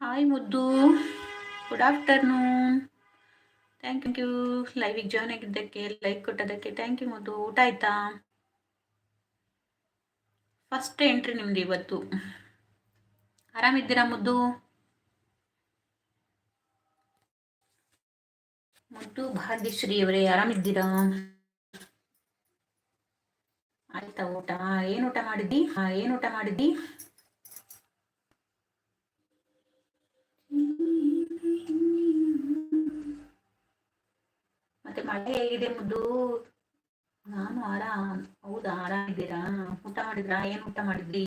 Hi ಮುದ್ದು good afternoon thank you ಲೈವಿಗೆ join ಆಗಿದ್ದಕ್ಕೆ ಲೈಕ್ ಕೊಟ್ಟದಕ್ಕೆ ಥ್ಯಾಂಕ್ ಯು ಮುದ್ದು ಊಟ ಆಯ್ತಾ? ಫಸ್ಟ್ ಎಂಟ್ರಿ ನಿಮ್ದು ಇವತ್ತು. ಆರಾಮಿದ್ದೀರಾ ಮುದ್ದು ಮುದ್ದು ಭಾಗ್ಯಶ್ರೀ ಅವರೇ ಆರಾಮಿದ್ದೀರಾ ಆಯ್ತಾ ಊಟ, ಏನು ಊಟ ಮಾಡಿದ್ದಿ? ಏನು ಊಟ ಮಾಡಿದ್ದಿ? ಮತ್ತೆ ಮಳೆ ಹೇಗಿದೆ ಮುದ್ದು? ನಾನು ಆರಾಮ್. ಹೌದಾ, ಆರಾಮಿದ್ದೀರಾ? ಊಟ ಮಾಡಿದ್ರಾ? ಏನ್ ಊಟ ಮಾಡಿದ್ರಿ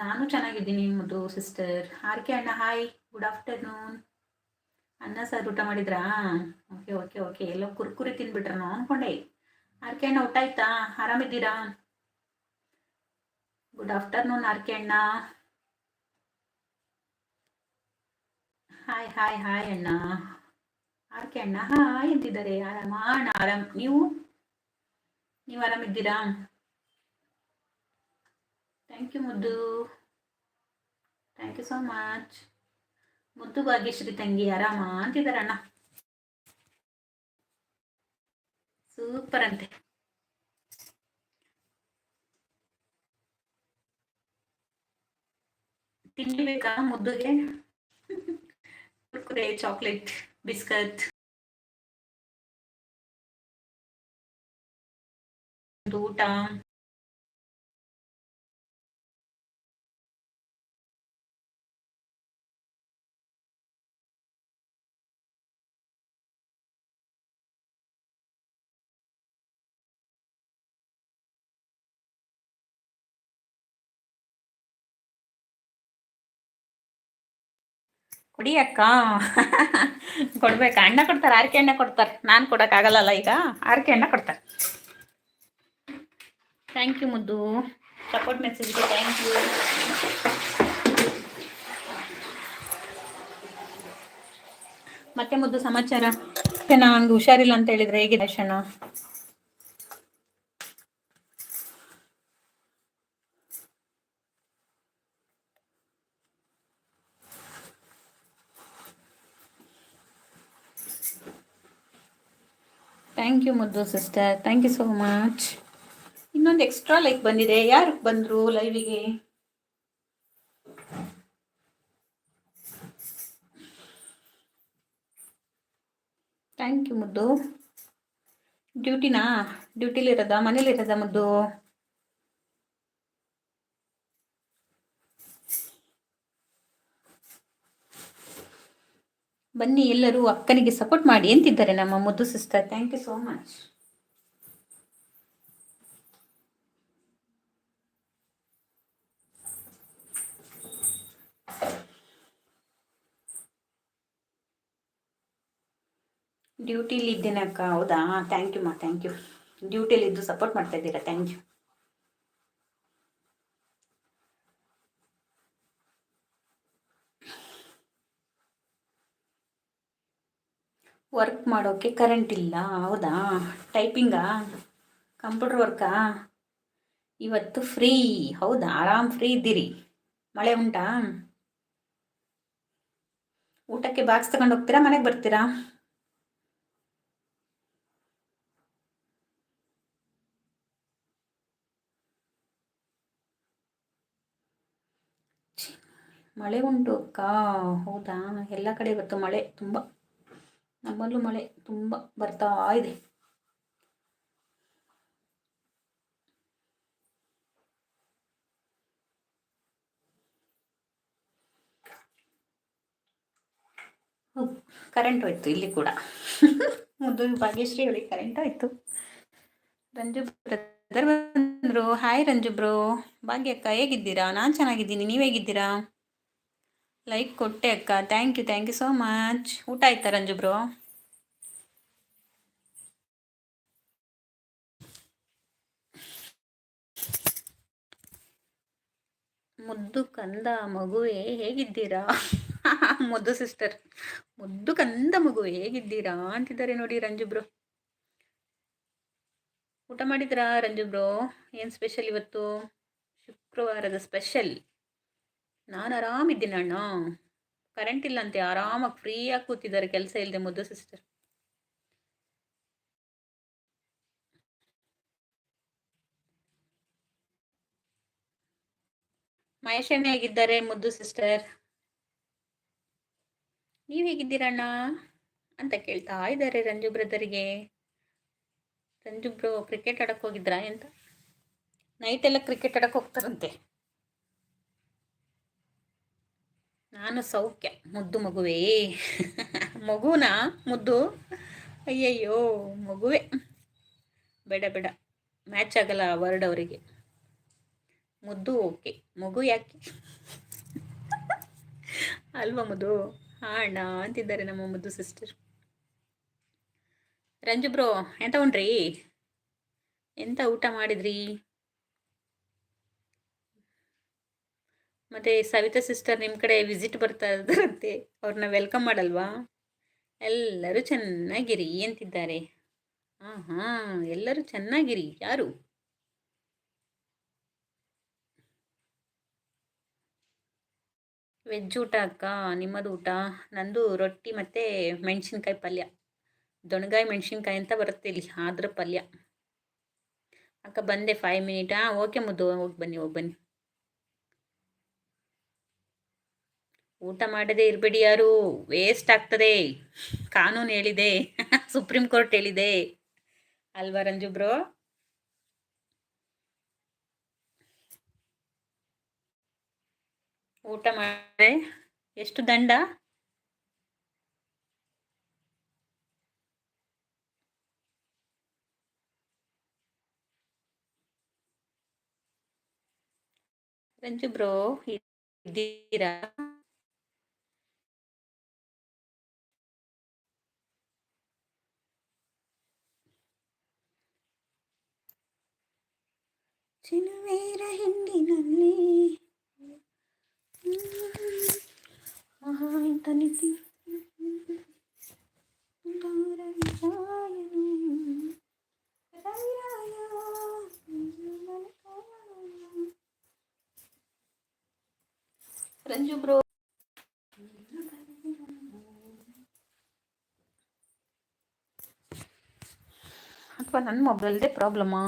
ನಾನು ಚೆನ್ನಾಗಿದ್ದೀನಿ, ಮುದ್ದು ಸಿಸ್ಟರ್ ಆರ್ಕೆ ಅಣ್ಣ ಹಾಯ್ ಗುಡ್ ಆಫ್ಟರ್ನೂನ್ ಅನ್ನ ಸರ್ ಊಟ ಮಾಡಿದ್ರಾ? ಓಕೆ ಓಕೆ ಓಕೆ ಎಲ್ಲ ಕುರ್ಕುರಿ ತಿನ್ಬಿಟ್ರ ನಾವು ಅನ್ಕೊಂಡೆ. ಆರ್ಕೆ ಅಣ್ಣ, ಊಟ ಆಯ್ತಾ? ಆರಾಮಿದ್ದೀರಾ ಗುಡ್ ಆಫ್ಟರ್ನೂನ್ ಆರ್ಕೆ ಅಣ್ಣ. ಹಾಯ್ ಹಾಯ್ ಹಾಯ್ ಅಣ್ಣ. ಆರ್ಕೆ ಅಣ್ಣ ಹಾಯ್ ಎಂದಿದ್ದಾರೆ ಆರಾಮ, ಅಣ್ಣ, ಆರಾಮ್. ನೀವು? ನೀವು ಆರಾಮಿದ್ದೀರಾ? ಥ್ಯಾಂಕ್ ಯು ಮುದ್ದು ಥ್ಯಾಂಕ್ ಯು ಸೋ ಮಚ್ ಮುದ್ದು ಭಾಗ್ಯಶ್ರೀ ತಂಗಿ ಆರಾಮ ಅಂತಿದ್ದಾರೆ ಅಣ್ಣ ಸೂಪರ್ ಅಂತೆ ತಿಂಡಿ ಬೇಕಾ ಮುದ್ದುಗೆ ಕುರ್ಕುರೆ ಚಾಕ್ಲೇಟ್ ಬಿಸ್ಕತ್ ಊಟ ಕೊಡಿ ಅಕ್ಕ ಕೊಡ್ಬೇಕಾ. ಅಣ್ಣ ಕೊಡ್ತಾರೆ ಆರ್ಕೆ ಅಣ್ಣ ಕೊಡ್ತಾರೆ. ನಾನು ಕೊಡೋಕ್ಕಾಗಲ್ಲಲ್ಲ ಈಗ. ಆರ್ಕೆ ಅಣ್ಣ ಕೊಡ್ತಾರೆ. ಥ್ಯಾಂಕ್ ಯು ಮುದ್ದು. ಸಪೋರ್ಟ್ ಮೆಸೇಜ್ಗೆ ಥ್ಯಾಂಕ್ ಯು ಮತ್ತೆ ಮುದ್ದು ಸಮಾಚಾರ? ನನಗೆ ಹುಷಾರಿಲ್ಲ ಅಂತ ಹೇಳಿದ್ರೆ ಹೇಗಿದೆ ಅಣ್ಣ ಥ್ಯಾಂಕ್ ಯು ಮುದ್ದು sister thank you so much ಇನ್ನೊಂದು ಎಕ್ಸ್ಟ್ರಾ ಲೈಕ್ ಬಂದಿದೆ. ಯಾರು ಬಂದರು ಲೈವಿಗೆ ಥ್ಯಾಂಕ್ ಯು ಮುದ್ದು. ಡ್ಯೂಟಿನಾ ಡ್ಯೂಟಿಲಿರೋದಾ ಮನೇಲಿರೋದಾ ಮುದ್ದು? ಬನ್ನಿ ಎಲ್ಲರೂ ಅಕ್ಕನಿಗೆ ಸಪೋರ್ಟ್ ಮಾಡಿ ಅಂತಿದ್ದಾರೆ ನಮ್ಮ ಮುದ್ದು sister thank you so much ಡ್ಯೂಟಿಲಿ ಇದ್ದೇನೆ ಅಕ್ಕ. ಹೌದಾ? ಥ್ಯಾಂಕ್ ಯು ಮಾ ಥ್ಯಾಂಕ್ ಯು ಡ್ಯೂಟಿಲಿ ಇದ್ದು ಸಪೋರ್ಟ್ ಮಾಡ್ತಾ ಇದ್ದೀರಾ? ಥ್ಯಾಂಕ್ ಯು ವರ್ಕ್ ಮಾಡೋಕ್ಕೆ ಕರೆಂಟ್ ಇಲ್ಲ. ಹೌದಾ? ಟೈಪಿಂಗಾ ಕಂಪ್ಯೂಟರ್ ವರ್ಕಾ ಇವತ್ತು ಫ್ರೀ ಹೌದಾ? ಆರಾಮ್ ಫ್ರೀ ಇದ್ದೀರಿ. ಮಳೆ ಉಂಟಾ? ಊಟಕ್ಕೆ ಬಾಕ್ಸ್ ತಗೊಂಡು ಹೋಗ್ತೀರಾ? ಮನೆಗೆ ಬರ್ತೀರಾ? ಮಳೆ ಉಂಟು ಅಕ್ಕ. ಹೌದಾ? ಎಲ್ಲ ಕಡೆ ಇವತ್ತು ಮಳೆ. ತುಂಬ ನಮ್ಮಲ್ಲೂ ಮಳೆ ತುಂಬ ಬರ್ತಾ ಇದೆ. ಕರೆಂಟ್ ಹೋಯ್ತು ಇಲ್ಲಿ ಕೂಡ. ಮುದ್ದು ಭಾಗ್ಯಶ್ರೀ ಅವರಿಗೆ ಕರೆಂಟ್ ಹೋಯ್ತು. ರಂಜು ಬ್ರದರ್ ಬಂದರು. Hi Ranju bro. ಭಾಗ್ಯಕ್ಕ ಹೇಗಿದ್ದೀರಾ? ನಾನು ಚೆನ್ನಾಗಿದ್ದೀನಿ. ನೀವು ಹೇಗಿದ್ದೀರಾ? ಲೈಕ್ ಕೊಟ್ಟೆ ಅಕ್ಕ. Thank you thank you so much ಊಟ ಆಯ್ತಾ ರಂಜು ಬ್ರೋ ಮುದ್ದು ಕಂದ ಮಗುವೆ ಹೇಗಿದ್ದೀರಾ? ಮುದ್ದು ಸಿಸ್ಟರ್ ಮುದ್ದು ಕಂದ ಮಗು ಹೇಗಿದ್ದೀರಾ ಅಂತಿದ್ದಾರೆ ನೋಡಿ ರಂಜು ಬ್ರೋ ಊಟ ಮಾಡಿದ್ರಾ ರಂಜು ಬ್ರೋ ಏನು ಸ್ಪೆಷಲ್ ಇವತ್ತು? ಶುಕ್ರವಾರದ ಸ್ಪೆಷಲ್ ನಾನು ಆರಾಮಿದ್ದೀನಿ ಅಣ್ಣ. ಕರೆಂಟ್ ಇಲ್ಲಂತೆ, ಆರಾಮಾಗಿ ಫ್ರೀಯಾಗಿ ಕೂತಿದ್ದಾರೆ, ಕೆಲಸ ಇಲ್ಲದೆ ಮುದ್ದು ಸಿಸ್ಟರ್ ಮಹೇಶಣ್ಣ ಹೇಗಿದ್ದಾರೆ, ಮುದ್ದು ಸಿಸ್ಟರ್ ನೀವು ಹೇಗಿದ್ದೀರಣ್ಣ ಅಂತ ಕೇಳ್ತಾ ಇದ್ದಾರೆ ರಂಜು ಬ್ರದರಿಗೆ ರಂಜು ಬ್ರೋ ಕ್ರಿಕೆಟ್ ಆಡಕ್ಕೆ ಹೋಗಿದ್ರಾ ಅಂತ? ನೈಟ್ ಎಲ್ಲ ಕ್ರಿಕೆಟ್ ಆಡಕ್ಕೆ ಹೋಗ್ತಾರಂತೆ. ನಾನು ಸೌಖ್ಯ. ಮುದ್ದು ಮಗುವೇ. ಮಗುನಾ ಮುದ್ದು. ಅಯ್ಯಯ್ಯೋ, ಮಗುವೆ. ಬೇಡ ಬೇಡ. ಮ್ಯಾಚ್ ಆಗಲ್ಲ ವರ್ಡ್ ಅವರಿಗೆ. ಮುದ್ದು ಓಕೆ. ಮಗು ಯಾಕೆ? ಅಲ್ವಾ ಮಧು ಅಣ್ಣ ಅಂತಿದ್ದಾರೆ ನಮ್ಮ ಮುದ್ದು ಸಿಸ್ಟರ್ ರಂಜು ಬ್ರೋ ಎಂತ ಉಂಟ್ರಿ? ಎಂತ ಊಟ ಮಾಡಿದ್ರಿ? ಮತ್ತೆ ಸವಿತಾ ಸಿಸ್ಟರ್ ನಿಮ್ಮ ಕಡೆ ವಿಸಿಟ್ ಬರ್ತಾ ಇದ್ದಾರಂತೆ. ಅವ್ರನ್ನ ವೆಲ್ಕಮ್ ಮಾಡಲ್ವಾ? ಎಲ್ಲರೂ ಚೆನ್ನಾಗಿರಿ ಅಂತಿದ್ದಾರೆ. ಹಾಂ ಹಾಂ ಎಲ್ಲರೂ ಚೆನ್ನಾಗಿರಿ. ಯಾರು? ವೆಜ್ ಊಟ ಅಕ್ಕ, ನಿಮ್ಮದು ಊಟ? ನಂದು ರೊಟ್ಟಿ ಮತ್ತು ಮೆಣಸಿನ್ಕಾಯಿ ಪಲ್ಯ. ದೊಣಗಾಯಿ ಮೆಣಸಿನ್ಕಾಯಿ ಅಂತ ಬರುತ್ತೆ ಇಲ್ಲಿ, ಆದ್ರ ಪಲ್ಯ. ಅಕ್ಕ ಬಂದೆ ಫೈವ್ ಮಿನಿಟ್ ಓಕೆ ಮುದ್ದು, ಹೋಗಿ ಬನ್ನಿ ಹೋಗಿ ಬನ್ನಿ. ಊಟ ಮಾಡದೆ ಇರಬೇಡಿ ಯಾರು. ವೇಸ್ಟ್ ಆಗ್ತದೆ. ಕಾನೂನು ಹೇಳಿದೆ. ಸುಪ್ರೀಂ ಕೋರ್ಟ್ ಹೇಳಿದೆ. ಅಲ್ವಾ ರಂಜು ಬ್ರೋ? ಊಟ ಮಾಡಿದ್ರೆ ಎಷ್ಟು ದಂಡ? ರಂಜು ಬ್ರೋ, ಇದ್ದೀರಾ? ಚಿನುವೇರ ಹಿಂದಿನಲ್ಲಿ ತನಿಸಿ ರಂಜು ಬ್ರೋ ಅಥವಾ ನನ್ನ ಮೊಬೈಲ್ದೇ ಪ್ರಾಬ್ಲಮಾ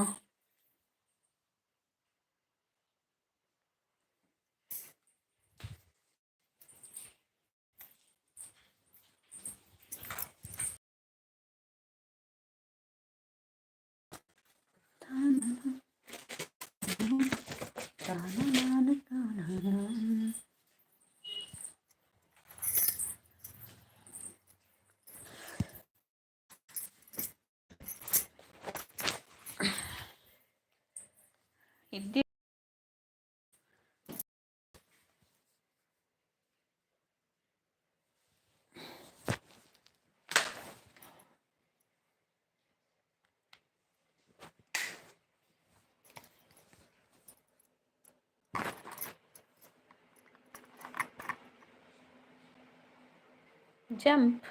jump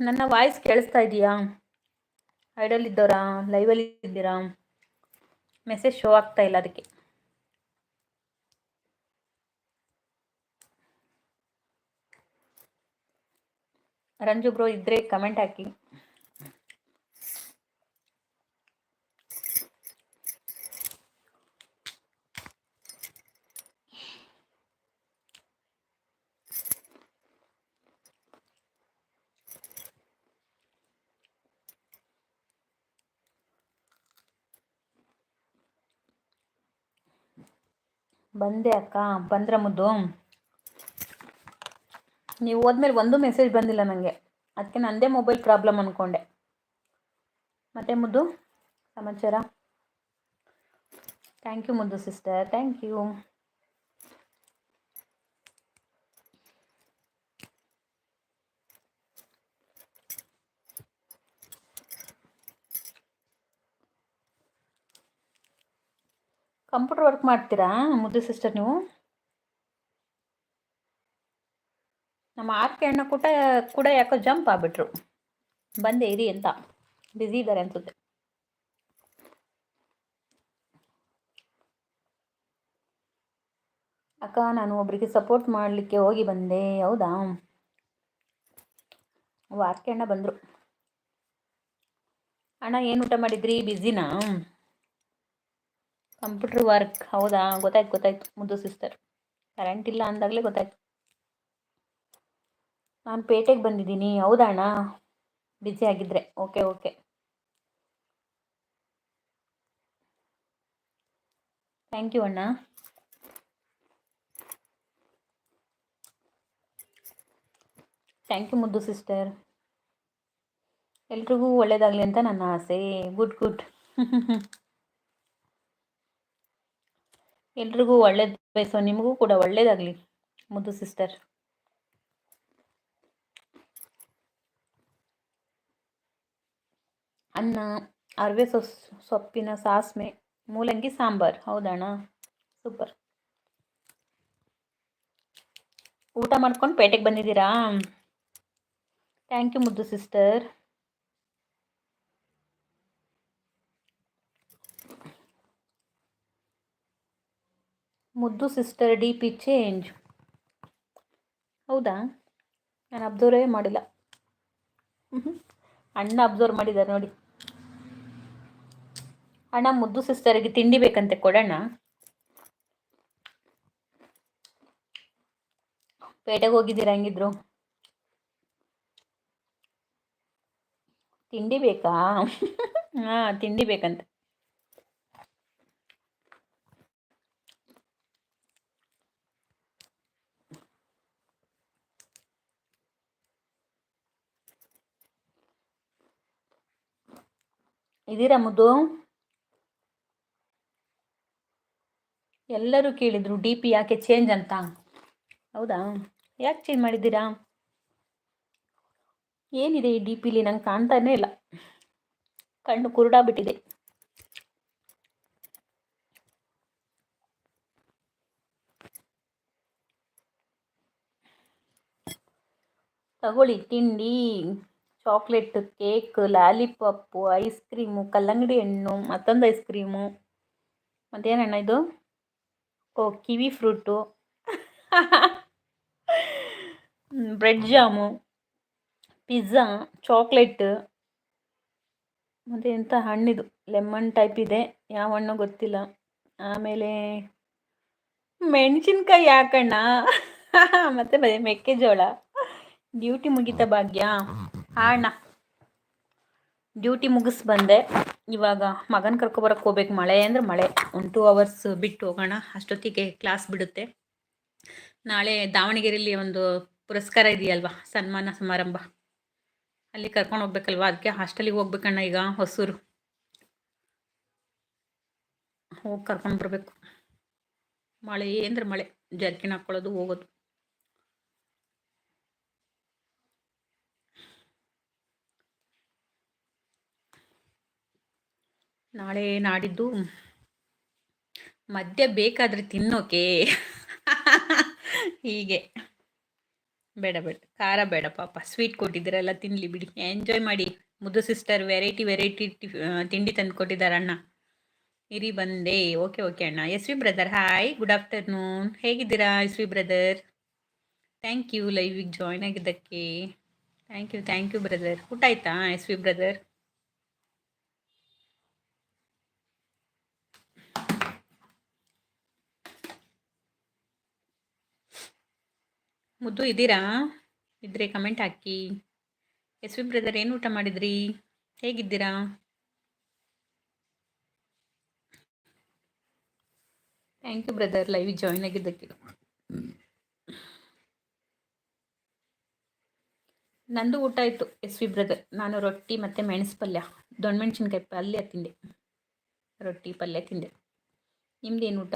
ನನ್ನ ವಾಯ್ಸ್ ಕೇಳಿಸ್ತಾ ಇದೆಯಾ? ಐಡಲ್ ಇದ್ದವರಾ ಲೈವಲ್ಲಿ ಇದ್ದೀರಾ? ಮೆಸೇಜ್ ಶೋ ಆಗ್ತಾ ಇಲ್ಲ ಅದಕ್ಕೆ. ರಂಜು ಬ್ರೋ ಇದ್ರೆ ಕಮೆಂಟ್ ಹಾಕಿ. ಬಂದೆ ಅಕ್ಕ, ಬಂದ್ರ ಮುದ್ದು. ನೀವು ಹೋದ್ಮೇಲೆ ಒಂದು ಮೆಸೇಜ್ ಬಂದಿಲ್ಲ ನನಗೆ ಅದಕ್ಕೆ ನನ್ನದೇ ಮೊಬೈಲ್ ಪ್ರಾಬ್ಲಮ್ ಅಂದ್ಕೊಂಡೆ ಮತ್ತೆ ಮುದ್ದು, ಸಮಾಚಾರ? ಥ್ಯಾಂಕ್ ಯು ಮುದ್ದು sister thank you computer work ಮಾಡ್ತೀರಾ, ಮುದ್ದು ಸಿಸ್ಟರ್ ನೀವು? ನಮ್ಮ ಆರ್ಕೆ ಅಣ್ಣ ಕೂಡ ಕೂಡ ಯಾಕೋ ಜಂಪ್ ಆಗ್ಬಿಟ್ರು. ಬಂದೆ, ಇರಿ ಅಂತ. ಬ್ಯುಸಿ ಇದ್ದಾರೆ ಅನ್ಸುತ್ತೆ. ಅಕ್ಕ, ನಾನು ಒಬ್ರಿಗೆ ಸಪೋರ್ಟ್ ಮಾಡಲಿಕ್ಕೆ ಹೋಗಿ ಬಂದೆ. ಹೌದಾ? ಆರ್ಕೆ ಅಣ್ಣ ಬಂದರು. ಅಣ್ಣ, ಏನು ಊಟ ಮಾಡಿದ್ರಿ? ಬ್ಯುಸಿನಾ ಕಂಪ್ಯೂಟರ್ ವರ್ಕ್. ಹೌದಾ? ಗೊತ್ತಾಯ್ತು ಗೊತ್ತಾಯ್ತು. ಮುದ್ದು ಸಿಸ್ಟರ್ ಕರೆಂಟ್ ಇಲ್ಲ ಅಂದಾಗಲೇ ಗೊತ್ತಾಯ್ತು. ನಾನು ಪೇಟೆಗೆ ಬಂದಿದ್ದೀನಿ. ಹೌದಾ ಅಣ್ಣ? ಬ್ಯುಸಿ ಆಗಿದ್ರೆ. ಓಕೆ ಓಕೆ ಥ್ಯಾಂಕ್ ಯು ಅಣ್ಣ. ಥ್ಯಾಂಕ್ ಯು ಮುದ್ದು ಸಿಸ್ಟರ್ ಎಲ್ರಿಗೂ ಒಳ್ಳೇದಾಗಲಿ ಅಂತ ನನ್ನ ಆಸೆ. ಗುಡ್ ಗುಡ್ ಎಲ್ರಿಗೂ ಒಳ್ಳೇದು ಬಯಸೋ ನಿಮಗೂ ಕೂಡ ಒಳ್ಳೇದಾಗಲಿ ಮುದ್ದು ಸಿಸ್ಟರ್ ಅನ್ನ, ಅರವೆ ಸೊಸ್, ಸೊಪ್ಪಿನ ಸಾಸ್ಮೆ, ಮೂಲಂಗಿ ಸಾಂಬಾರ್. ಹೌದಣ್ಣ? ಸೂಪರ್. ಊಟ ಮಾಡ್ಕೊಂಡು ಪೇಟೆಗೆ ಬಂದಿದ್ದೀರಾ? ಥ್ಯಾಂಕ್ ಯು ಮುದ್ದು ಸಿಸ್ಟರ್ ಮುದ್ದು ಸಿಸ್ಟರ್ ಡಿ ಪಿ ಚೇಂಜ್ ಹೌದಾ? ನಾನು ಅಬ್ಸರ್ವೇ ಮಾಡಿಲ್ಲ. ಅಣ್ಣ ಅಬ್ಸರ್ವ್ ಮಾಡಿದ್ದಾರೆ ನೋಡಿ. ಅಣ್ಣ ಮುದ್ದು ಸಿಸ್ಟರಿಗೆ ತಿಂಡಿ ಬೇಕಂತೆ ಕೊಡೋಣ ಪೇಟೆಗೆ ಹೋಗಿದ್ದೀರಾ ಹಂಗಿದ್ರು? ತಿಂಡಿ ಬೇಕಾ? ಹಾಂ ತಿಂಡಿ ಬೇಕಂತೆ. ಇದೀರಾ ಮುದ್ದು? ಎಲ್ಲರೂ ಕೇಳಿದರು ಡಿ ಪಿ ಯಾಕೆ ಚೇಂಜ್ ಅಂತ. ಹೌದಾ? ಯಾಕೆ ಚೇಂಜ್ ಮಾಡಿದ್ದೀರಾ? ಏನಿದೆ ಈ ಡಿ ಪಿಲಿ ನಂಗೆ ಕಾಣ್ತಾನೇ ಇಲ್ಲ. ಕಣ್ಣು ಕುರುಡಾಗ್ಬಿಟ್ಟಿದೆ ತಗೊಳ್ಳಿ, ತಿಂಡಿ. Chocolate, cake, lollipop, ice cream, ಕಲ್ಲಂಗಡಿ ಹಣ್ಣು, ಮತ್ತೊಂದು ಐಸ್ ಕ್ರೀಮು. ಮತ್ತೇನಣ್ಣ ಇದು? ಓ, kiwi fruit. Bread jam, pizza, chocolate. ಮತ್ತು ಎಂಥ ಹಣ್ಣಿದು? ಲೆಮನ್ ಟೈಪ್ ಇದೆ, ಯಾವ ಹಣ್ಣು ಗೊತ್ತಿಲ್ಲ. ಆಮೇಲೆ ಮೆಣಸಿನ್ಕಾಯಿ ಯಾಕಣ್ಣ? ಮತ್ತು ಮೆಕ್ಕೆಜೋಳ. ಡ್ಯೂಟಿ ಮುಗಿತ ಭಾಗ್ಯ. ಅಣ್ಣ. ಡ್ಯೂಟಿ ಮುಗಿಸ್ ಬಂದೆ. ಇವಾಗ ಮಗನ ಕರ್ಕೊಬರಕ್ಕೆ ಹೋಗ್ಬೇಕು. ಮಳೆ ಅಂದರೆ ಮಳೆ. ಒನ್ ಟೂ ಅವರ್ಸ್ ಬಿಟ್ಟು ಹೋಗೋಣ. ಅಷ್ಟೊತ್ತಿಗೆ ಕ್ಲಾಸ್ ಬಿಡುತ್ತೆ. ನಾಳೆ ದಾವಣಗೆರೆಯಲ್ಲಿ ಒಂದು ಪುರಸ್ಕಾರ ಇದೆಯಲ್ವಾ? ಸನ್ಮಾನ ಸಮಾರಂಭ. ಅಲ್ಲಿ ಕರ್ಕೊಂಡು ಹೋಗ್ಬೇಕಲ್ವಾ? ಅದಕ್ಕೆ ಹಾಸ್ಟೆಲಿಗೆ ಹೋಗ್ಬೇಕಣ್ಣ ಈಗ ಹೊಸೂರು. ಹೋಗಿ ಕರ್ಕೊಂಡು ಬರಬೇಕು. ಮಳೆ ಅಂದರೆ ಮಳೆ. ಜರ್ಕಿನ್ ಹಾಕ್ಕೊಳ್ಳೋದು ಹೋಗೋದು. ನಾಳೆ ನಾಡಿದ್ದು ಮದ್ಯ ಬೇಕಾದರೆ ತಿನ್ನೋಕೆ. ಹೀಗೆ. ಬೇಡ ಬೇಡ. ಖಾರ ಬೇಡ ಪಾಪ. ಸ್ವೀಟ್ ಕೊಟ್ಟಿದ್ದೀರಲ್ಲ ತಿನ್ನಲಿ ಬಿಡಿ. ಎಂಜಾಯ್ ಮಾಡಿ. ಮುದ್ದು ಸಿಸ್ಟರ್ ವೆರೈಟಿ ವೆರೈಟಿ ತಿಂಡಿ ತಂದು ಕೊಟ್ಟಿದ್ದಾರಣ್ಣ ಇರಿ ಬಂದೆ. ಓಕೆ ಓಕೆ ಅಣ್ಣ. S V brother hi good afternoon ಹೇಗಿದ್ದೀರಾ S V brother thank you ಲೈವಿಗೆ join ಆಗಿದ್ದಕ್ಕೆ. Thank you thank you brother ಊಟ ಆಯ್ತಾ ಎಸ್ ವಿ ಬ್ರದರ್ ಮುದ್ದು ಇದ್ದೀರಾ? ಇದ್ರೆ ಕಮೆಂಟ್ ಹಾಕಿ. ಎಸ್ ವಿ ಬ್ರದರ್ ಏನು ಊಟ ಮಾಡಿದ್ರಿ? ಹೇಗಿದ್ದೀರಾ? Thank you brother live join ಆಗಿದ್ದಕ್ಕೆ. ನಂದು ಊಟ ಆಯಿತು, ಎಸ್ ವಿ ಬ್ರದರ್. ನಾನು ರೊಟ್ಟಿ ಮತ್ತು ಮೆಣಸು ಪಲ್ಯ ದೊಣ್ಣಮೆಣ್ಸಿನ್ಕಾಯಿ ಪಲ್ಯ ತಿಂದೆ. ರೊಟ್ಟಿ ಪಲ್ಯ ತಿಂದೆ. ನಿಮ್ದೇನು ಊಟ?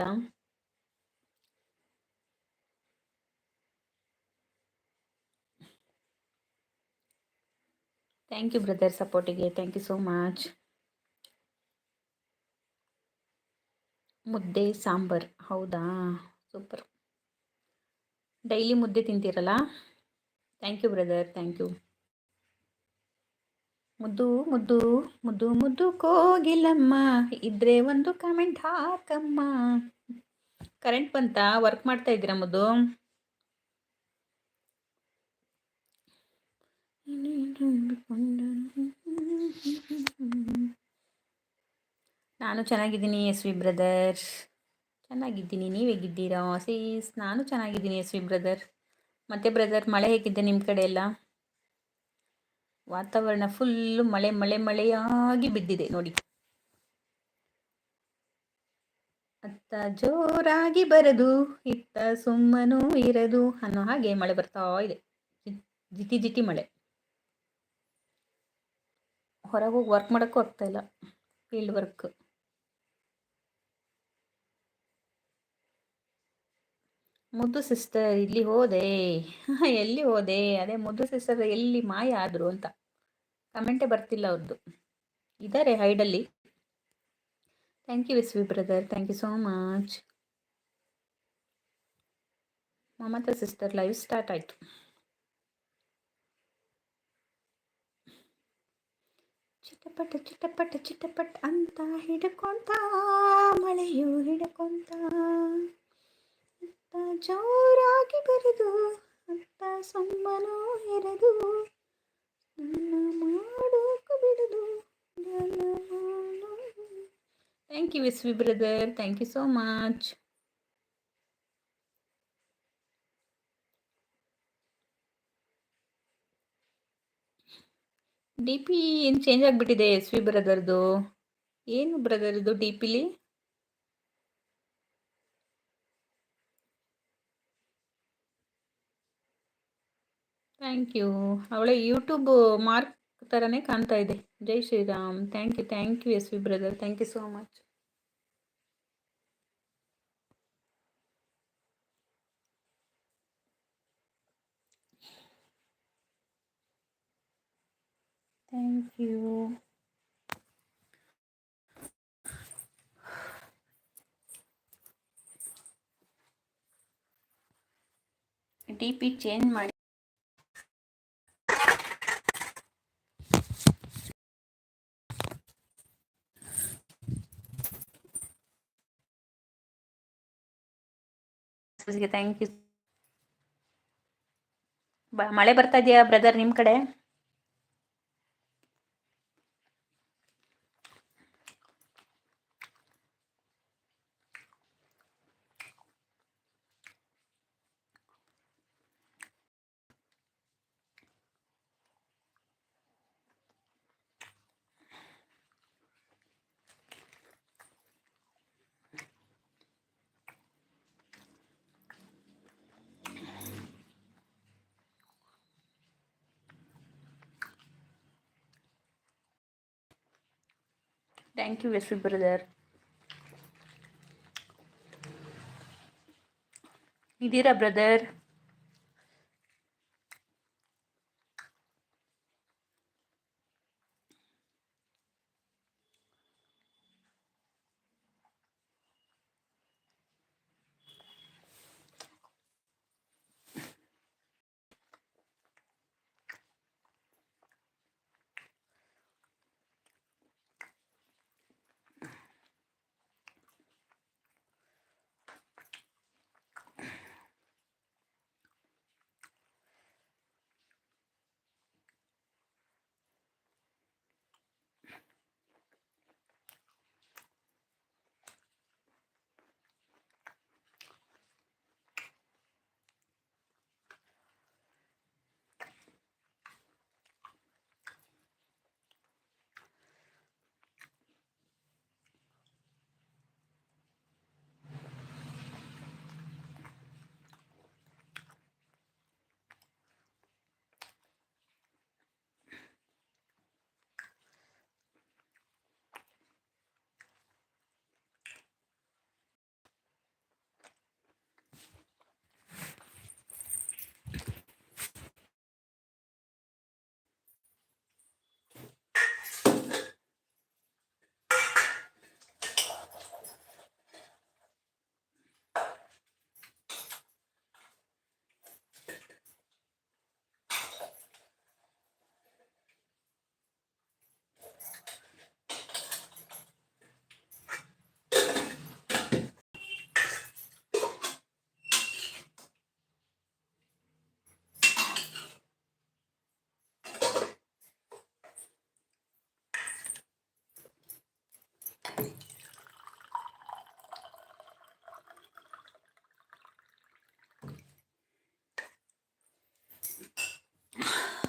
ಥ್ಯಾಂಕ್ ಯು ಬ್ರದರ್ ಸಪೋರ್ಟಿಗೆ ಥ್ಯಾಂಕ್ ಯು ಸೋ ಮಚ್ ಮುದ್ದೆ, ಸಾಂಬಾರ್. ಹೌದಾ? ಸೂಪರ್ ಡೈಲಿ ಮುದ್ದೆ ತಿಂತೀರಲ್ಲ? Thank you brother thank you ಮುದ್ದು ಮುದ್ದು ಮುದ್ದು ಮುದ್ದು ಕೋಗಿಲಮ್ಮ. ಇದ್ರೆ ಒಂದು ಕಮೆಂಟ್ ಹಾಕಮ್ಮ. ಕರೆಂಟ್ ಬಂತ? ವರ್ಕ್ ಮಾಡ್ತಾ ಇದ್ದೀರಾ ಮುದ್ದು? ನಾನು ಚೆನ್ನಾಗಿದ್ದೀನಿ ಎಸ್ ವಿ ಬ್ರದರ್ ಚೆನ್ನಾಗಿದ್ದೀನಿ, ನೀವು ಹೇಗಿದ್ದೀರಾ? ಸೀಸ್ ನಾನು ಚೆನ್ನಾಗಿದ್ದೀನಿ ಎಸ್ ವಿ ಬ್ರದರ್. ಮತ್ತೆ ಬ್ರದರ್, ಮಳೆ ಹೇಗಿದೆ ನಿಮ್ಮ ಕಡೆ ಎಲ್ಲ? ವಾತಾವರಣ ಫುಲ್ಲು ಮಳೆ ಮಳೆ, ಮಳೆಯಾಗಿ ಬಿದ್ದಿದೆ, ನೋಡಿ. ಅತ್ತ ಜೋರಾಗಿ ಬರದು, ಇತ್ತ ಸುಮ್ಮನೂ ಇರದು ಅನ್ನೋ ಹಾಗೆ ಮಳೆ ಬರ್ತಾ ಇದೆ. ಜಿಟಿ ಜಿಟಿ ಮಳೆ. ಹೊರಗೆ ಹೋಗಿ ವರ್ಕ್ ಮಾಡೋಕ್ಕೂ ಆಗ್ತಾಯಿಲ್ಲ ಫೀಲ್ಡ್ ವರ್ಕ್ ಮುದ್ದು ಸಿಸ್ಟರ್ ಇಲ್ಲಿ ಹೋದೆ, ಎಲ್ಲಿ ಹೋದೆ? ಅದೇ ಮುದ್ದು ಸಿಸ್ಟರ್ ಎಲ್ಲಿ ಮಾಯ ಆದರು ಅಂತ. ಕಮೆಂಟೇ ಬರ್ತಿಲ್ಲ ಅವ್ರದ್ದು ಇದ್ದಾರೆ ಹೈಡಲ್ಲಿ thank you ವಿಸ್ V brother thank you so much Mamata sister live start ಆಯಿತು. ಚಿಟಪಟ ಚಿಟಪಟ ಚಿಟ್ಟಪಟ್ಟ ಅಂತ ಹಿಡ್ಕೊಂತ, ಮಳೆಯು ಹಿಡ್ಕೊಂತ. ಅತ್ತ ಜೋರಾಗಿ ಬರೆದು, ಅತ್ತ ಸುಮ್ಮನೂ ಇರದು ನನ್ನ ಮಾಡೋಕು ಬಿಡದು thank you ವಿಸ್ V brother thank you so much D P ಏನು ಚೇಂಜ್ ಆಗಿಬಿಟ್ಟಿದೆ ಎಸ್ ವಿ ಬ್ರದರ್ದು ಏನು ಬ್ರದರ್ ಇದು ಡಿ ಪಿಲಿ ಥ್ಯಾಂಕ್ ಯು ಅವಳ ಯೂಟ್ಯೂಬ್ ಮಾರ್ಕ್ ಥರನೇ ಕಾಣ್ತಾ ಇದೆ. ಜೈ Shriram. Thank you thank you S V brother thank you so much thank you D P change ಮಾಡಿ ಥ್ಯಾಂಕ್ ಯು ಮಳೆ ಬರ್ತಾ ಇದೆಯಾ ಬ್ರದರ್ ನಿಮ್ಮ ಕಡೆ ಥ್ಯಾಂಕ್ ಯು ಎಸ್ ಬ್ರದರ್ ಇದ್ದೀರಾ ಬ್ರದರ್